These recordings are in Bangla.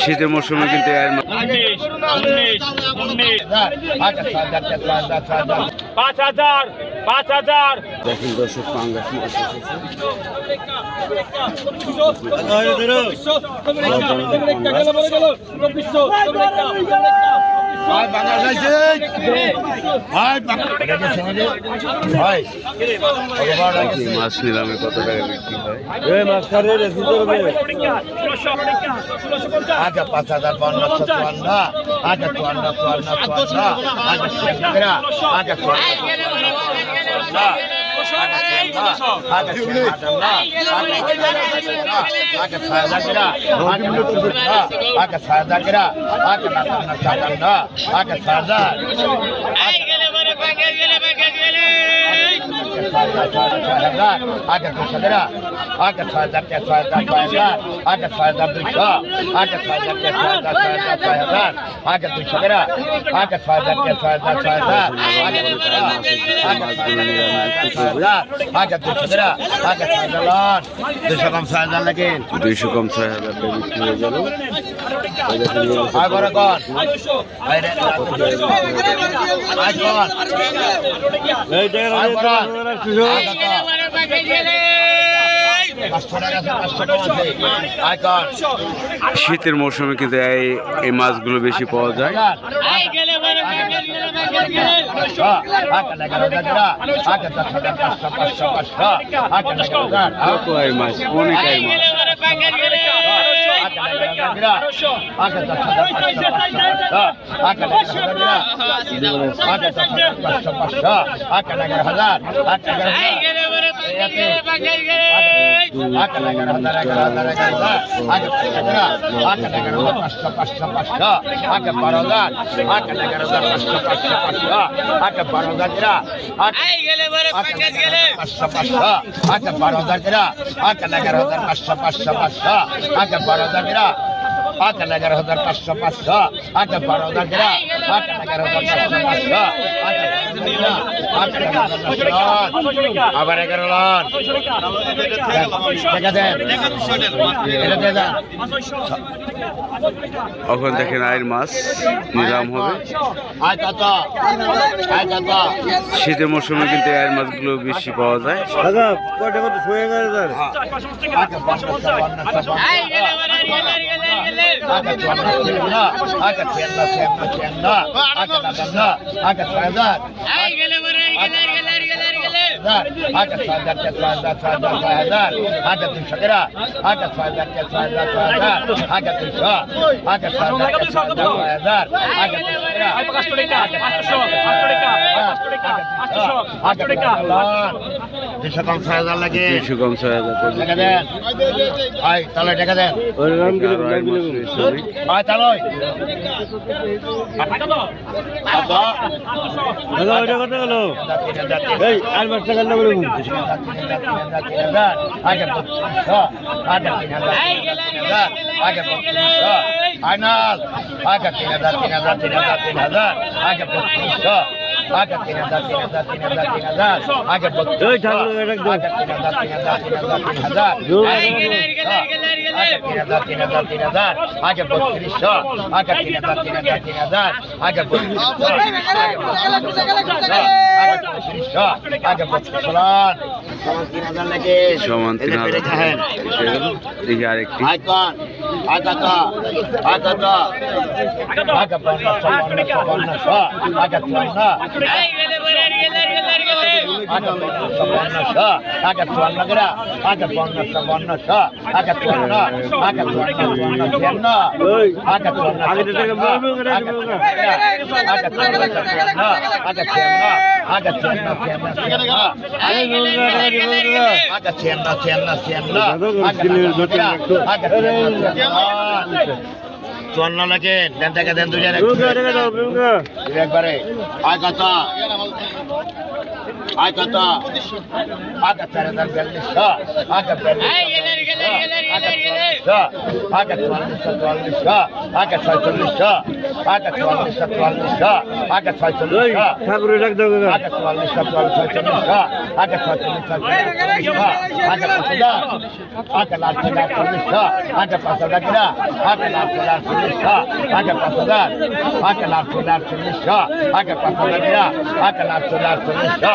শীতের মৌসুমে কিন্তু এর আচ্ছা পাঁচ হাজার পাঁচ হাজার দেখেন দর্শক পাঙ্গাস মাছ এসেছে ভাই বাংলা চাইছে ভাই ভাই। এই মাছ নিলামে কত টাকা বিক্রি হয় আচ্ছা পাঁচ হাজার পনেরোশো চুয়ান্ন আচ্ছা চুয়ান্ন চুয়ান্ন চুয়ান্ন আচ্ছা আচ্ছা চুয়ান্ন আচ্ছা আচ্ছা আচ্ছা আচ্ছা আগে সাজা আগে ছয় হাজার কে ছয় হাজার ছয় হাজার আগে ছয় হাজার দুশো আগে ছয় হাজার কে ছয় হাজার ছয় হাজার ছয় হাজার আগে দুশো কেরা আগে ছয় হাজার কে ছয় হাজার ছয় হাজার আগে দুশো কেরা আগে ছয় হাজার কে ছয় হাজার আগে দুশো কেরা আগে ছয় হাজার লন দুশো কম ছয় হাজার লাগে দুইশো কম ছয় হাজার টাকা বিক্রি হয়ে গেল এই দেখেন এই শীতের মৌসুমে কিন্তু এই মাছগুলো বেশি পাওয়া যায়। মাছ পাঁচশো আচ্ছা বারো হাজার আচ্ছা এগারো হাজার আচ্ছা বারো হাজার আচ্ছা এগারো হাজার পাঁচশো পাঁচশো আচ্ছা বারো হাজার কেরা আচ্ছা এগারো হাজার পাঁচশো পাঁচশো আবার এগারো দেন এখন দেখেন আয়ের মাছ নিলাম হবে। শীতের মৌসুমে কিন্তু এর মাছগুলো বেশি পাওয়া যায়। আচ্ছা পঞ্চাশশো পঞ্চাশশো আচ্ছা চুয়ান্ন ছিয়ান্ন আচ্ছা ছিয়ান্ন ছিয়ান্ন ছিয়ান্ন আচ্ছা দাদান্ন আচ্ছা ছয় হাজার আচ্ছা ছয় হাজার কে ছয় হাজার ছয় হাজার ছয় হাজার আচ্ছা দুশো কেরা আচ্ছা ছয় হাজার কে ছয় হাজার ছয় হাজার আচ্ছা দুশো আচ্ছা ছয় হাজার কে ছয় হাজার ছয় হাজার আচ্ছা দুশো কেরা দুশো কম ছয় হাজার লাগে দুইশো কম ছয় হাজার টাকা। দেন। আয় তাহলে টাকা দেন। আয় তাহলে আইনাল আগে তিন হাজার তিন হাজার তিন হাজার তিন হাজার আগে বত্রিশশো আগে তিন হাজার তিন হাজার তিন হাজার তিন হাজার আগে বত্রিশশো আগে তিন হাজার তিন হাজার তিন হাজার তিন হাজার তিন হাজার তিন হাজার তিন হাজার আগে বত্রিশশো আগে তিন হাজার তিন হাজার তিন হাজার আগে বত্রিশশো আগে বত্রিশশো আগে তিন হাজার লাগে সমান তিন হাজার পেরে টাকা যাহেন এসে গেল। দেখি আরেকটি আয় কন আয় কত চুয়ান্ন গ্রা পনেরোশো পনেরোশো আগে চুয়ান্ন আগে চুয়ান্ন চুয়ান্ন ছিয়ান্ন আগে চুয়ান্ন আগে চুয়ান্ন আগে চুয়ান্ন লাগে দেন টাকা দেন দুজন একবারে। আয় কত আয় কত আগে চার হাজার বিয়াল্লিশশো আগে বিয়াল্লিশশো আগে চুয়াল্লিশশো চুয়াল্লিশশো আগে ছয়চল্লিশশো আগে চুয়াল্লিশশো চুয়াল্লিশশো আগে ছয়চল্লিশশো আগে চুয়াল্লিশশো চুয়াল্লিশ ছয়চল্লিশশো আগে ছয়চল্লিশশো চুয়াল্লিশশো আগে পাঁচ হাজার আগে লাখ হাজার চল্লিশশো আগে পাঁচ হাজার কিনা আগে লাখ হাজার চল্লিশশো আগে পাঁচ হাজার আগে লাখ হাজার চল্লিশশো আগে পাঁচ হাজার কিনা আগে লাখ হাজার চল্লিশশো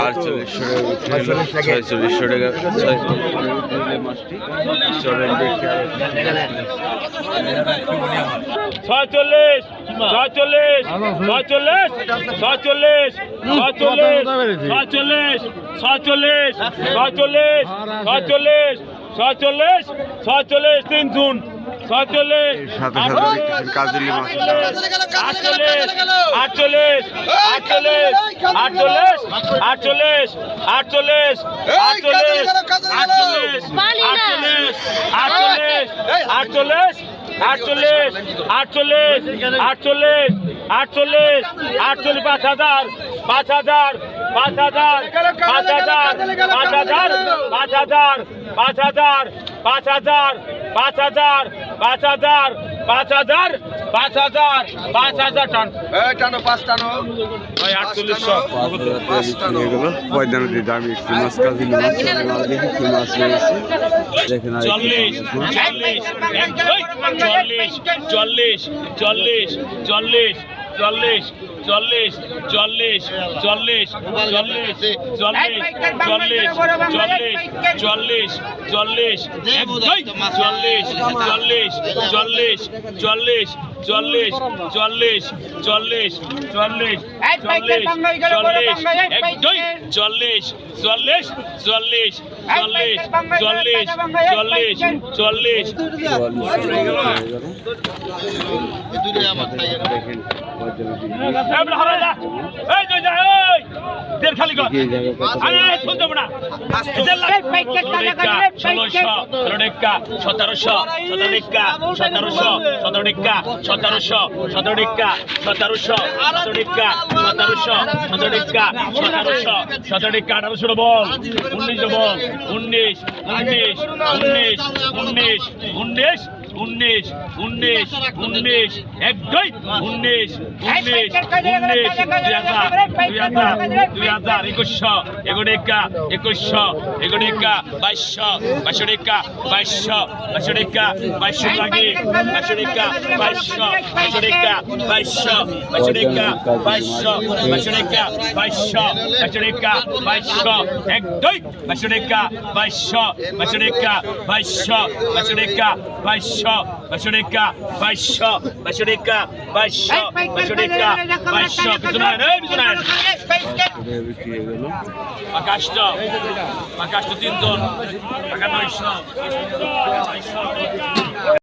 আটচল্লিশশো টাকা ছয়চল্লিশশো টাকা আরও। ছয়চল্লিশ ছয়চল্লিশ ছয়চল্লিশ ছয়চল্লিশ ছয়চল্লিশ ছয়চল্লিশ ছয়চল্লিশ ছয়চল্লিশ ছয়চল্লিশ ছয়চল্লিশ তিন জুন ছয়চল্লিশ কাজলি মাছ আটচল্লিশ আটচল্লিশ আটচল্লিশ আটচল্লিশ আটচল্লিশ আটচল্লিশ আটচল্লিশ আটচল্লিশ আটচল্লিশ আটচল্লিশ আটচল্লিশ আটচল্লিশ আটচল্লিশ আটচল্লিশ আটচল্লিশ পাঁচ হাজার পাঁচ হাজার পাঁচ হাজার পাঁচ হাজার পাঁচ হাজার পাঁচ হাজার পাঁচ হাজার পাঁচ হাজার পাঁচ হাজার পাঁচ হাজার পাঁচ হাজার পাঁচ হাজার পাঁচ হাজার টান। ভাই আটচল্লিশশো এগুলো একটি মাছ কাজলি মাছ চলে মাছ দেখি কি মাছ রয়েছে। দেখেন চল্লিশ চল্লিশ চল্লিশ চল্লিশ চল্লিশ চল্লিশ চল্লিশ চল্লিশ চল্লিশ চল্লিশ চল্লিশ চল্লিশ চল্লিশ চল্লিশ চল্লিশ চল্লিশ চল্লিশ চল্লিশ চল্লিশ চল্লিশ চল্লিশ চল্লিশ চল্লিশ চল্লিশ চল্লিশ চল্লিশ চল্লিশ চল্লিশ চল্লিশ চল্লিশ চল্লিশ চল্লিশ চল্লিশ খালি কর এই জায়গায় কত আরে সতেরোশো সতেরো টিকা সতেরোশো সতেরো টিকা সতেরোশো সতেরো টিকা সতেরোশো সতেরো টিকা আঠারোশো বল উনিশ বল, উনিশ উনিশ উনিশ উনিশ উনিশ উনিশ উনিশ এক দুই উনিশ উনিশ উনিশ, দুই হাজার দুই হাজার দুই হাজার, একুশশো এগুড়িকা একুশশো এগুড়িকা বাইশশো বাইশশো টিকা বাইশশো বাইশশো টিকা বাইশশো লাগে বাইশশো টিকা বাইশশো বাইশশো টিকা বাইশশো বাইশশো টিকা বাইশশো বাইশশো টিকা বাইশশো বাইশশো এক বাইশশো টিকা বাইশশো টিকা বাইশশো বাইশশো টিকা বাইশশো বাইশশো বাইশশো baixó, baixoreca, baixou, baixoreca, baixó, baixoreca, baixou, Bizunara, ei, bizunara. Né, pakastó, pakastó tindón, pakastó baixó.